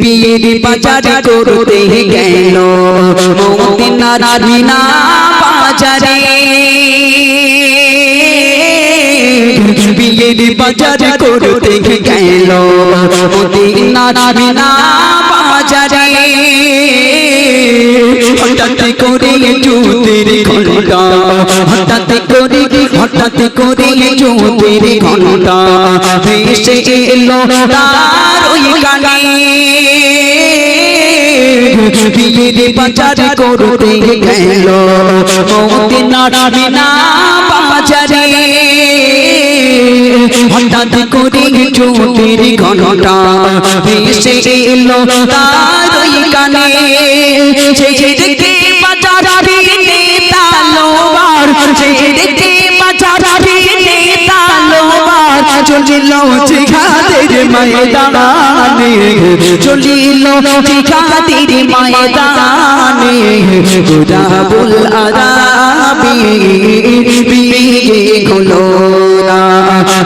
বিয়ের বাজার করতে গেল, মদিনার মিনা বাজারে। বিয়ের বাজার করতে গেল, মদিনার মিনা বাজারে। হঠাৎ করে জুতের হঠাৎ করে হঠাৎ করে জুতের ঘণ্টা ভেসে এলো তার ওই কানে বিয়ের বাজার করতে গেল মদিনার মিনা বাজারে হঠাৎ করে চোটের ঘনটা ভেসে এলো তার ওই কানে সেই দেখে চলিল ঠিকাদের ময়দানে। চলিল ঠিকাদের ময়দানে। গুদাবুল আরাবি বিয়ে হলো না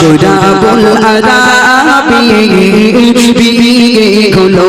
গুরাবুল আরাবি বিয়ে না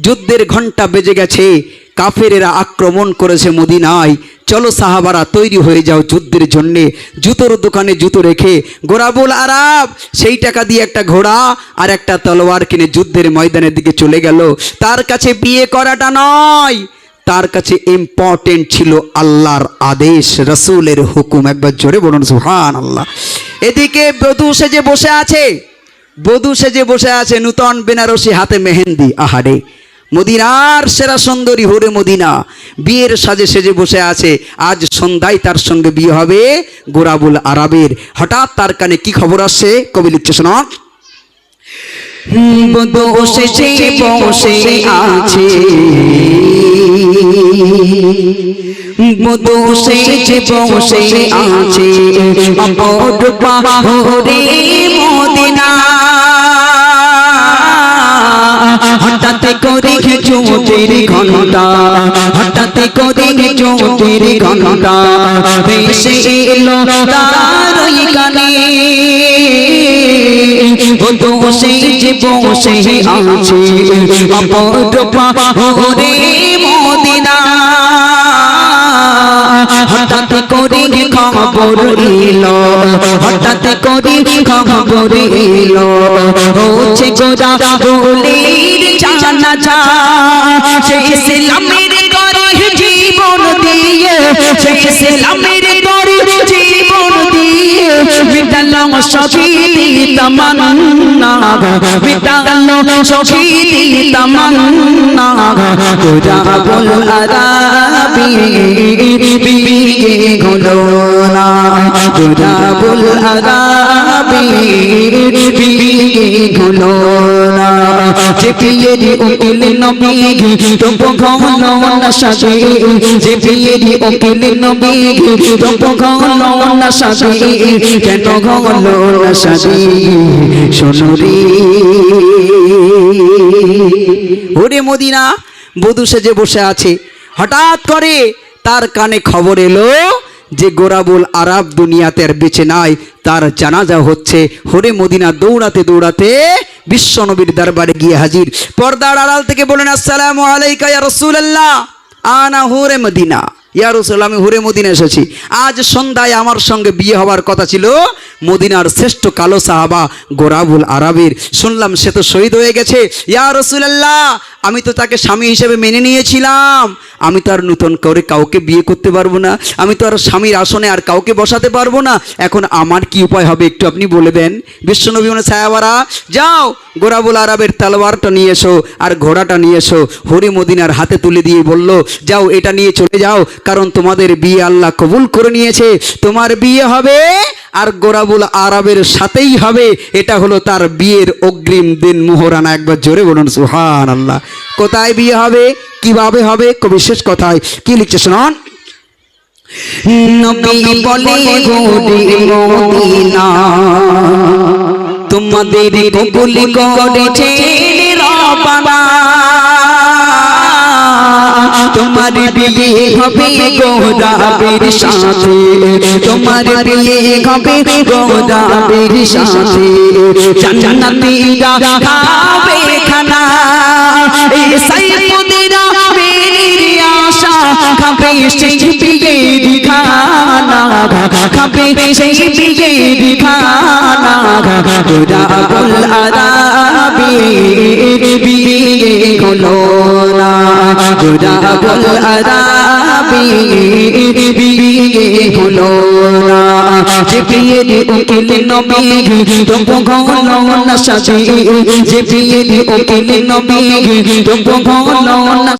যুদ্ধের ঘণ্টা বেজে গেছে। কাফেরেরা আক্রমণ করেছে মদিনায়। চলো সাহাবারা, তৈরি হয়ে যাও যুদ্ধের জন্যে। জুতোর দোকানে জুতো রেখে, গোরাবুল আরাব! সেই টাকা দিয়ে একটা ঘোড়া আর একটা তলোয়ার কিনে যুদ্ধের ময়দানের দিকে চলে গেল। তার কাছে বিয়ে করাটা নয়। তার কাছে ইম্পর্টেন্ট ছিল আল্লাহর আদেশ, রসুলের হুকুম। একবার জোরে বলুন সুহান আল্লাহ এদিকে বধূ সেজে বসে আছে। বধূ সেজে বসে আছে নূতন বেনারসি হাতে মেহেন্দি। আহারে! মদিনার সেরা সুন্দরী হরে মদিনা। বিয়ের সাজে সেজে বসে আছে। আজ সন্ধ্যায় তার সঙ্গে বিয়ে হবে গোরাবুল আরবের। হঠাৎ তার কানে কি খবর আসছে? কবি লিখছে শোনা। বসে বসে আছে। বসে বসে আছে। অপর পাহরে মদিনা। হঠাৎ করে চোটের ঘনটা হঠাৎ করে চোটের ঘনটা ভেসে এলো তার কানে বসে যে বসে আছে অপর পাহরে মদিনা। হঠাৎ করে খবর এলো, হঠাৎ করে খবর এলো, হচ্ছে গোরা দোলের জানা যা, সে ইসলামের করে জীবন দিয়ে, সে ইসলামের করে জীবন দিয়ে বিটালাম সখী তামান্না বিটালাম সখী তামান্না গোরা বল আরাবি হলো না গোরা বল আরাবি বিয়ে হলো না। যে বিয়ের উকিল নবী, তব ঘন না সাজে। যে বিয়ের উকিল নবী, তব ঘন না সাজে। কেন ঘন না সাজে? শোনো ওরে মদিনা, বধূ সেজে বসে আছে। হঠাৎ করে তার কানে খবর এলো যে গোরাবুল আরব দুনিয়াতে আর বেঁচে নাই, তার জানাজা হচ্ছে, হরে মদিনা দৌড়াতে দৌড়াতে বিশ্বনবীর দরবারে গিয়ে হাজির। পর্দার আড়াল থেকে বলেন, আসসালামু আলাইকা ইয়া রাসূলুল্লাহ, আনা হুরে মদিনা। ইয়া আমি হুরে মদিনা এসেছি। আজ সন্ধ্যায় আমার সঙ্গে বিয়ে হওয়ার কথা ছিল, মদিনার শ্রেষ্ঠ কালো সাহাবা গোরাবুল আরবের। শুনলাম সে তো শহীদ হয়ে গেছে। ইয়া রসুলাল্লাহ, আমি তো তাকে স্বামী হিসেবে মেনে নিয়েছিলাম। আমি তো আর নূতন করে কাউকে বিয়ে করতে পারব না, আমি তো আর স্বামীর আসনে আর কাউকে বসাতে পারব না। এখন আমার কি উপায় হবে একটু আপনি বলে দেন। বিশ্বনবী মানে সায়াবারা যাও, গোরাবুল আরবের তালোয়ারটা নিয়ে এসো আর ঘোড়াটা নিয়ে এসো। হরি মদিনার হাতে তুলে দিয়ে বলল, যাও, এটা নিয়ে চলে যাও, কারণ তোমাদের বিয়ে আল্লাহ কবুল করে নিয়েছে। তোমার বিয়ে হবে আর গোরাবুল আরবের সাথেই হবে এটা হলো তার বিয়ের অগ্রিম দিন মোহরানা। একবার জোরে বলুন সুহান আল্লাহ কোথায় বিয়ে হবে? কীভাবে হবে? কবি শেষ কথায় কি লিখছে শোনান? নবী বলে মদিনা। তোমাদের কবুল করেছে তোমার বিয়ে হবে গোদাবের সাথে। তোমার বিয়ে হবে গোদাবের সাথে। জান্নাতীরা খাবে খানা। সাইফুদ্দিনা মেরি আশা। খাবে সেই বিয়ের খানা। খাবে সেই বিয়ের খানা। গোদাবুল আরাবি গোদাবুল আরাবি হলো না যে বিয়ের উকিল নবী তবু হলো না না